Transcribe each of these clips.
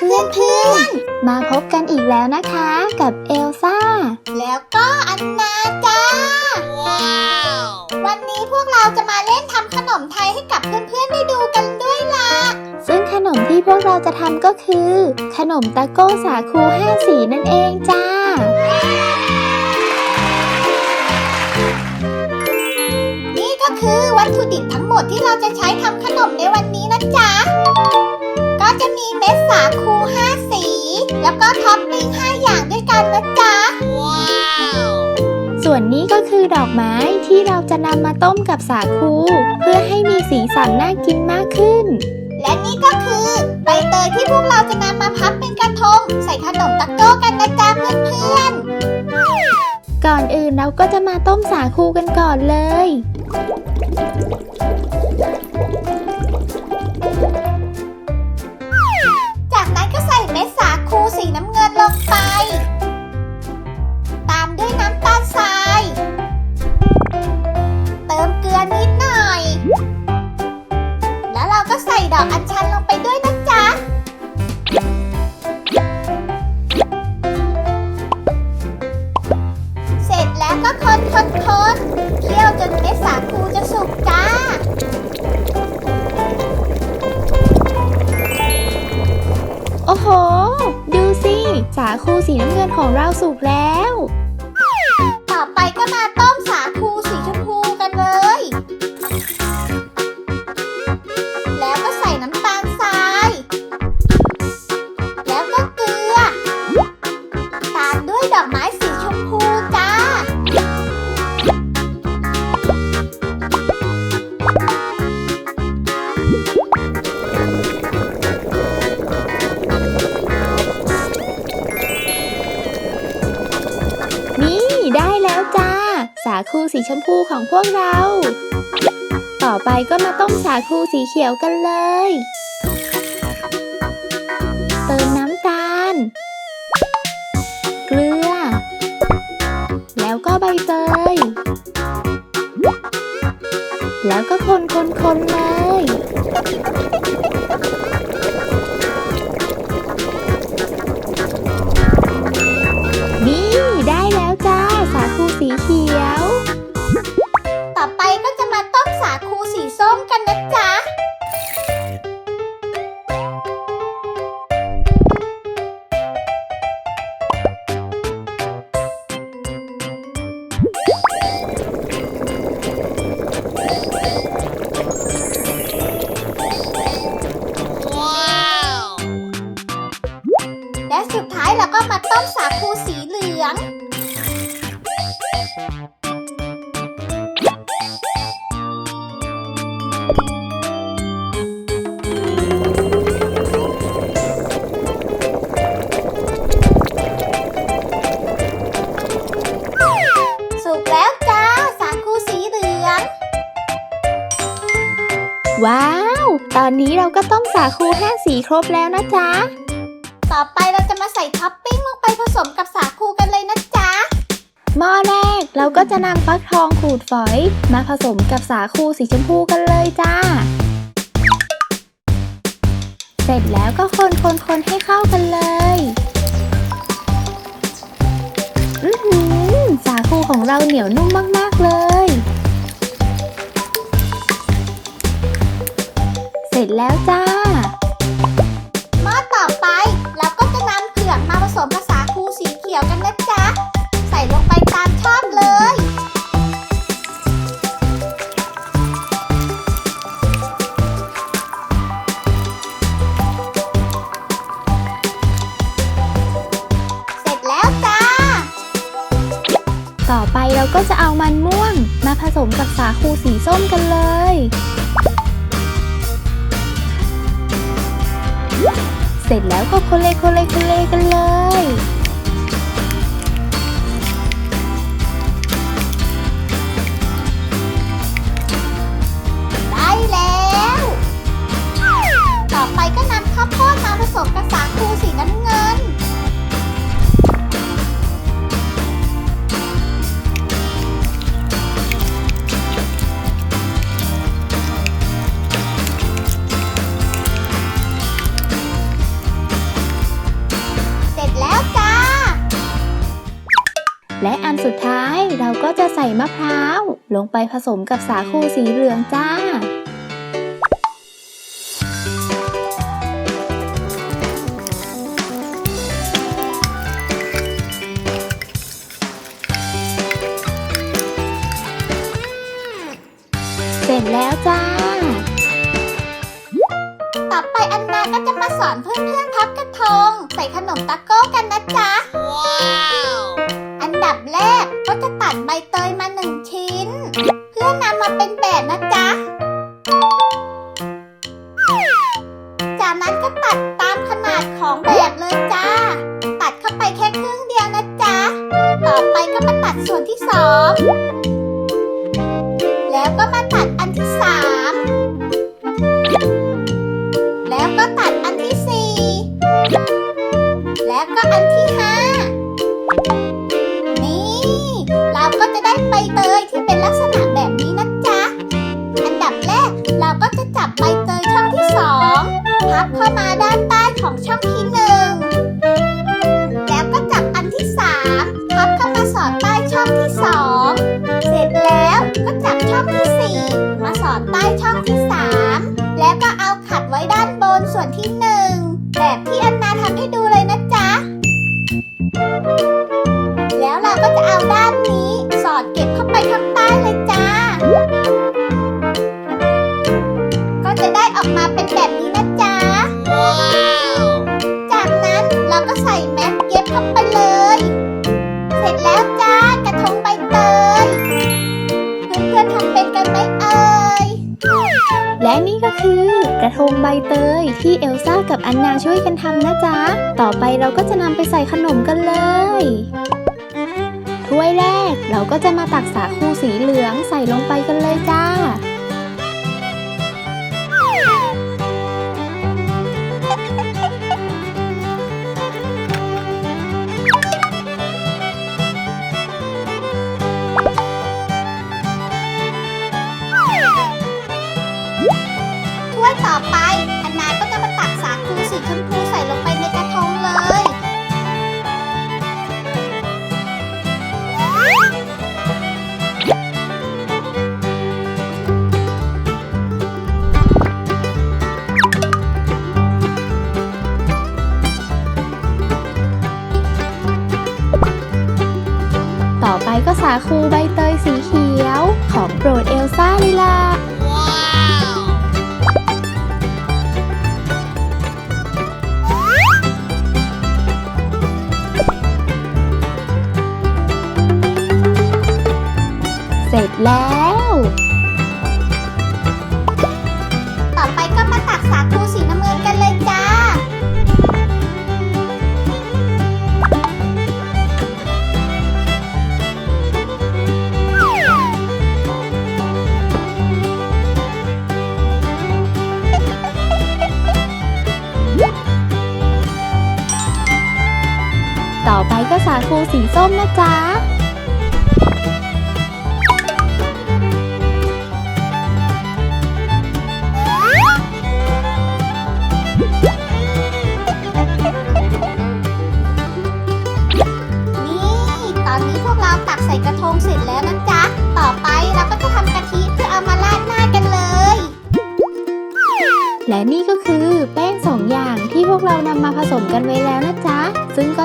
เพื่อนๆ มาพบกันอีกแล้วนะคะ กับเอลซ่า แล้วก็อันนาจ้าวันนี้พวกเราจะมาเล่นทำขนมไทยให้กับเพื่อนๆ ได้ดูกันด้วยล่ะ ซึ่งขนมที่พวกเราจะทำก็คือ ขนมตะโก้สาคูห้าสีนั่นเองจ้านี่ก็คือวัตถุดิบทั้งหมดที่เราจะใช้ทำขนมในวันนี้นะจ๊ะก็จะ มีเม็ดสาคู5สี แล้วก็ท็อปปิ้ง5อย่างด้วยกันนะจ๊ะส่วนนี้ก็คือดอกไม้ที่เราจะนำมาต้มกับสาคู เพื่อให้มีสีสันน่ากินมากขึ้น และนี่ก็คือใบเตยที่พวกเราจะนำมาพับเป็นกระทง ใส่ขนมตะโก้กันนะจ๊ะเพื่อนๆก่อนอื่นเราก็จะมาต้มสาคูกันก่อนเลย ก็คนคนคนเคี่ยวจนเม็ดสาคูจะสุกจ้า โอ้โห ดูสิ สาคูสีน้ำเงินของเราสุกแล้ว สาคูสีชมพูของพวกเรา ต่อไปก็มาต้มสาคูสีเขียวกันเลย เติมน้ำตาล เกลือ แล้วก็ใบเตย แล้วก็คนคนคนเลยาก็ต้มสาคูห้าสีครบแล้วนะจ๊ะ ต่อไปเราจะมาใส่ท็อปปิ้งลงไปผสมกับสาคูกันเลยนะจ๊ะ หม้อแรกเราก็จะนำฟักทองขูดฝอย มาผสมกับสาคูสีชมพูกันเลยจ้า เสร็จแล้วก็คนคนคนให้เข้ากันเลยอือหือสาคูของเราเหนียวนุ่มมาก ๆ เลย เสร็จแล้วจ้า มาผสมกับสาคูสีส้มกันเลย เสร็จแล้วก็คนเลยคนเลยคนเลยกันเลย ได้แล้ว ต่อไปก็นำข้าวโพดมาผสมกับสาคู ลงไปผสมกับสาคูสีเหลืองจ้า เสร็จแล้วจ้า ต่อไปอันนาก็จะมาสอนเพื่อนๆพับกระทง ใส่ขนมตะโก้กันนะจ๊ะอันดับแรกก็จะตัดใบ ก็อันที่ห้านี่ เราก็จะได้ใบเตยที่เป็นลักษณะแบบนี้นะจ๊ะ อันดับแรกเราก็จะจับใบเตยช่องที่สองพับเข้ามาด้านใต้ของช่องที่หนึ่งแล้วก็จับอันที่สามพับเข้ามาสอดใต้ช่องที่สองเสร็จแล้วก็จับช่องที่สี่มาสอดใต้ช่องที่สามแล้วก็เอาขัดไว้ด้านบนส่วนที่หนึ่งแบบที่อันนาทำให้ดูเลยนะจ๊ะ แล้วเราก็จะเอาด้านนี้สอดเก็บเข้าไปข้างใต้ งใบเตย ที่เอลซ่ากับอันนาช่วยกันทำนะจ๊ะ ต่อไปเราก็จะนำไปใส่ขนมกันเลยถ้วยแรกเราก็จะมาตักสาคูสีเหลืองใส่ลงไปกันเลยจ้าาคูใบเตยสีเขียว ของโปรดเอลซ่า สีส้มนะจ๊ะ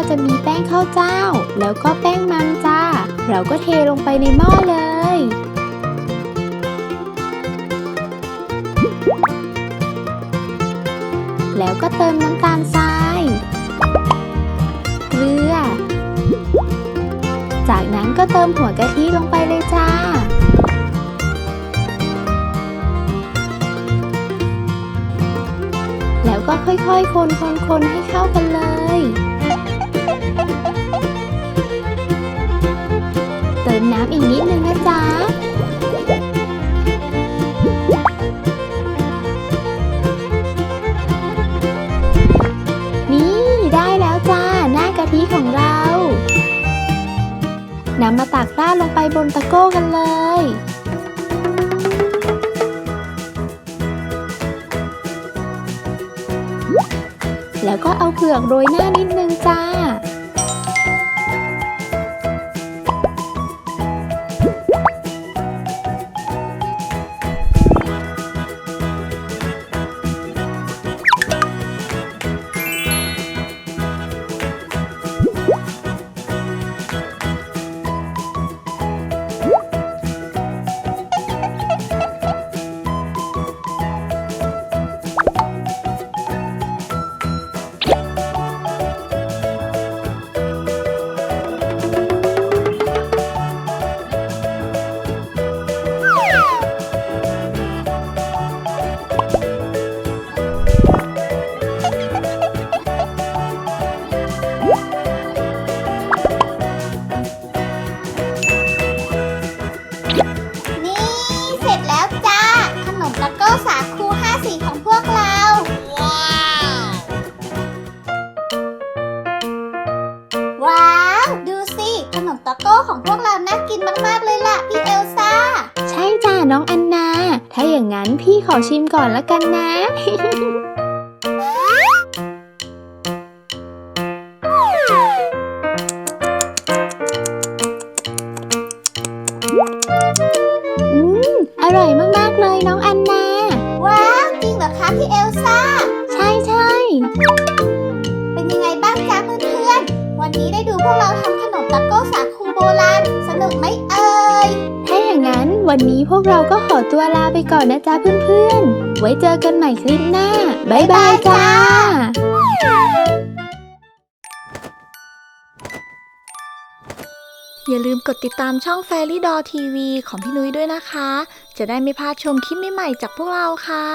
จะมีแป้งข้าวเจ้า แล้วก็แป้งมันจ้า เราก็เทลงไปในหม้อเลย แล้วก็เติมน้ำตาลทราย เกลือ จากนั้นก็เติมหัวกะทิลงไปเลยจ้าแล้วก็ค่อยๆ คนคนคนให้เข้ากันเลย เติมน้ำอีกนิดนึงนะจ๊ะ นี่ได้แล้วจ้า หน้ากะทิของเรานำมาตักราดลงไปบนตะโก้กันเลยแล้วก็เอาเผือกโรยหน้านิดนึงจ้า วกเรา ว้าว ว้าว ดูสิ ขนมตอกโก้ของพวกเราน่ากินมาก ๆ เลยล่ะ พี่เอลซ่า ใช่จ้าน้องอันนา ถ้าอย่างนั้นพี่ขอชิมก่อนละกันนะ อืม อร่อยมาก ๆ เลยน้อง เหรอคะพี่เอลซ่า ใช่ใช่เป็นยังไงบ้างจ๊ะเพื่อนๆ วันนี้ได้ดูพวกเราทำขนมตะโก้สาคูโบราณ สนุกไหมเอ่ย ถ้าอย่างนั้นวันนี้พวกเราก็ขอตัวลาไปก่อนนะจ๊ะเพื่อนๆ ไว้เจอกันใหม่คลิปหน้า บ๊ายบายจ้าอย่าลืมกดติดตามช่อง Fairy Doll TV ของพี่นุ้ยด้วยนะคะ จะได้ไม่พลาดชมคลิปใหม่ๆจากพวกเราค่ะ